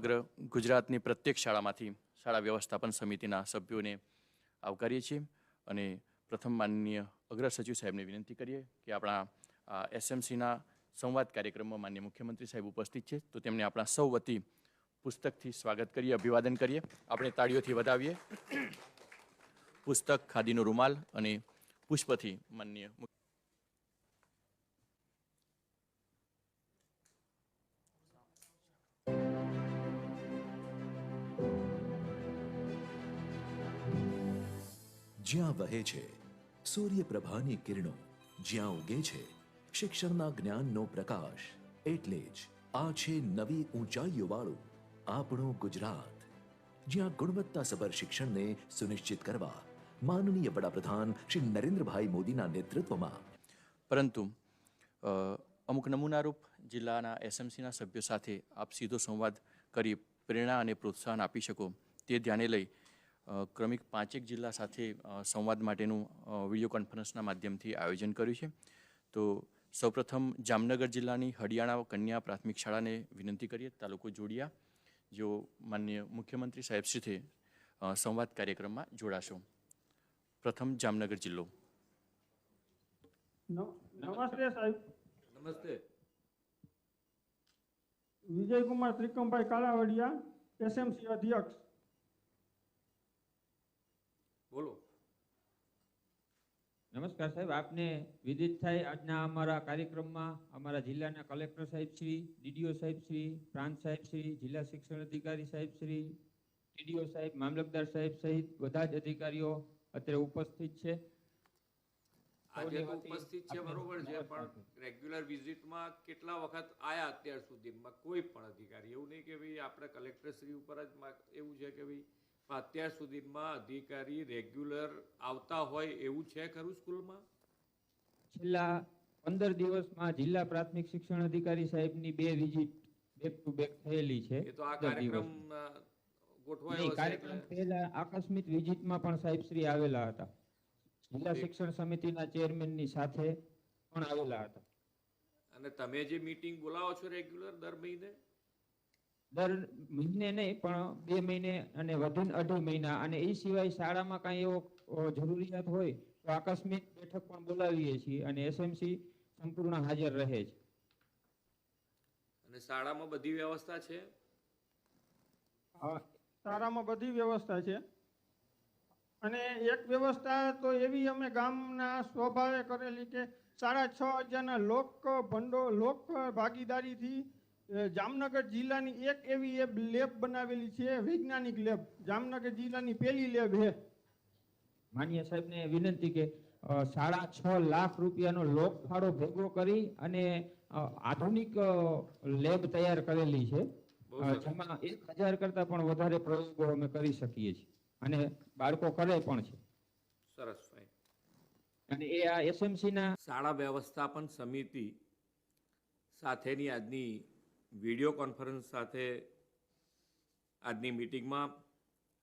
સમગ્ર ગુજરાતની પ્રત્યેક શાળામાંથી શાળા વ્યવસ્થાપન સમિતિના સભ્યોને આવકારીએ છીએ અને પ્રથમ માનનીય અગ્ર સચિવ સાહેબને વિનંતી કરીએ કે આપણા એસએમસીના સંવાદ કાર્યક્રમમાં માન્ય મુખ્યમંત્રી સાહેબ ઉપસ્થિત છે, તો તેમને આપણા સૌ વતી પુસ્તકથી સ્વાગત કરીએ, અભિવાદન કરીએ. આપણે તાળીઓથી વધાવીએ. પુસ્તક ખાદીનો રૂમાલ અને પુષ્પથી માનનીય જ્યાં વહે છે, સૂર્યપ્રભાની કિરણો જ્યાં ઉગે છે, શિક્ષણના જ્ઞાનનો પ્રકાશ એટલે જ આ છે નવી ઊંચાઈઓ વાળું આપણું ગુજરાત, જ્યાં ગુણવત્તાસભર શિક્ષણને સુનિશ્ચિત કરવા માનનીય વડાપ્રધાન શ્રી નરેન્દ્રભાઈ મોદીના નેતૃત્વમાં પરંતુ અમુક નમૂનારૂપ જિલ્લાના એસએમસીના સભ્યો સાથે આપ સીધો સંવાદ કરી પ્રેરણા અને પ્રોત્સાહન આપી શકો તે ધ્યાને લઈ ક્રમિક પાંચેક જિલ્લા સાથે સંવાદ માટેનું વીડિયો કોન્ફરન્સના માધ્યમથી આયોજન કર્યું છે. તો સૌપ્રથમ જામનગર જિલ્લાની હરિયાણા કન્યા પ્રાથમિક શાળાને વિનંતી કરીએ તાલુકો જોડિયા જેઓ માન્ય મુખ્યમંત્રી સાહેબ સાથે સંવાદ કાર્યક્રમમાં જોડાશો. પ્રથમ જામનગર જિલ્લો. ન- નમસ્તે સાહેબ. નમસ્તે. વિજયકુમાર ત્રિકમભાઈ કાલાવડિયા એસએમસી અધ્યક્ષ. નમસ્કાર સાહેબ આપને વિદિત થાય આજના અમારા કાર્યક્રમમાં અમારા જિલ્લાના કલેક્ટર સાહેબ શ્રી ડીડીઓ સાહેબ શ્રી પ્રાંત સાહેબ શ્રી જિલ્લા શિક્ષણ અધિકારી સાહેબ શ્રી ટીડીઓ સાહેબ મામલતદાર સાહેબ સહિત બધા જ અધિકારીઓ અત્યારે ઉપસ્થિત છે. આજે ઉપસ્થિત છે બરોબર છે. પણ રેગ્યુલર વિઝિટમાં કેટલા વખત આયા અત્યાર સુધીમાં? કોઈ પણ અધિકારી. એવું નહીં કે ભાઈ આપણે કલેક્ટર શ્રી ઉપર જ એવું છે કે ભાઈ અત્યાર સુધીમાં અધિકારી રેગ્યુલર આવતા હોય એવું છે ખરું સ્કૂલમાં? છેલ્લા પંદર દિવસમાં જિલ્લા પ્રાથમિક શિક્ષણ અધિકારી સાહેબની બે વિઝિટ બેક ટુ બેક થયેલી છે. એ તો આ કાર્યક્રમ ગોઠવાયો કાર્યક્રમ પહેલા આકસ્મિક વિઝિટમાં પણ સાહેબ શ્રી આવેલા હતા. જિલ્લા શિક્ષણ સમિતિના ચેરમેનની સાથે પણ આવેલા હતા. અને તમે જે મીટિંગ બોલાવો છો રેગ્યુલર દર મહિને? દર મહિને નહીં પણ બે મહિને અને વધુ અઢી મહિના. અને એ સિવાય શાળામાં કાંઈ એવો જરૂરિયાત હોય તો આકસ્મિક બેઠક પણ બોલાવીએ છીએ અને એસએમસી સંપૂર્ણ હાજર રહે છે. અને શાળામાં બધી વ્યવસ્થા છે? શાળામાં બધી વ્યવસ્થા છે. અને એક વ્યવસ્થા તો એવી અમે ગામના સ્વભાવે કરેલી કે સાડા છ હજારના લોક ભંડો લોક ભાગીદારીથી જામનગર જિલ્લાની એક એવી એ લેબ બનાવેલી છે વૈજ્ઞાનિક લેબ. જામનગર જિલ્લાની પહેલી લેબ છે. માન્ય સાહેબને વિનંતી કે સાડા છ લાખ રૂપિયાનો લોક ફાળો ભેગો કરી અને આધુનિક લેબ તૈયાર કરેલી છે. જેમાં એક હજાર કરતા પણ વધારે પ્રયોગો અમે કરી શકીએ છીએ અને બાળકો કરે પણ છે. સરસ ભાઈ. અને એ આ એસએમસીના શાળા વ્યવસ્થાપન સમિતિ સાથેની આજની વીડિયો કોન્ફરન્સ સાથે આજની મિટિંગમાં,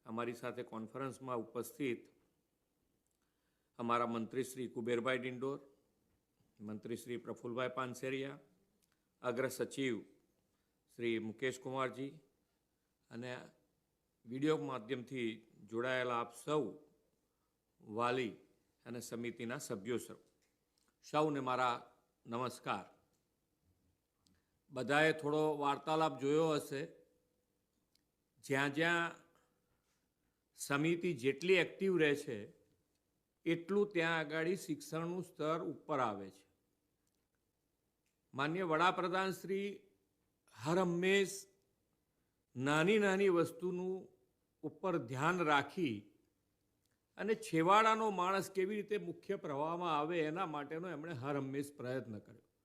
અમારી સાથે કોન્ફરન્સમાં ઉપસ્થિત અમારા મંત્રી શ્રી કુબેરભાઈ ડિંડોર, મંત્રી શ્રી પ્રફુલભાઈ પાનસેરિયા, અગ્ર સચિવ શ્રી મુકેશ કુમારજી અને વીડિયો માધ્યમથી જોડાયેલા આપ સૌ વાલી અને સમિતિના સભ્યો સૌને મારા નમસ્કાર. બધાએ થોડો વાર્તાલાપ જોયો હશે. જ્યાં જ્યાં સમિતિ જેટલી એક્ટિવ રહે છે, એટલું ત્યાં આગળ શિક્ષણનું સ્તર ઉપર આવે છે. માન્ય વડાપ્રધાન શ્રી હર હંમેશ નાની નાની વસ્તુનું ઉપર ધ્યાન રાખી અને છેવાડાનો માણસ કેવી રીતે મુખ્ય પ્રવાહમાં આવે એના માટેનો એમણે હર હંમેશ પ્રયત્ન કર્યો.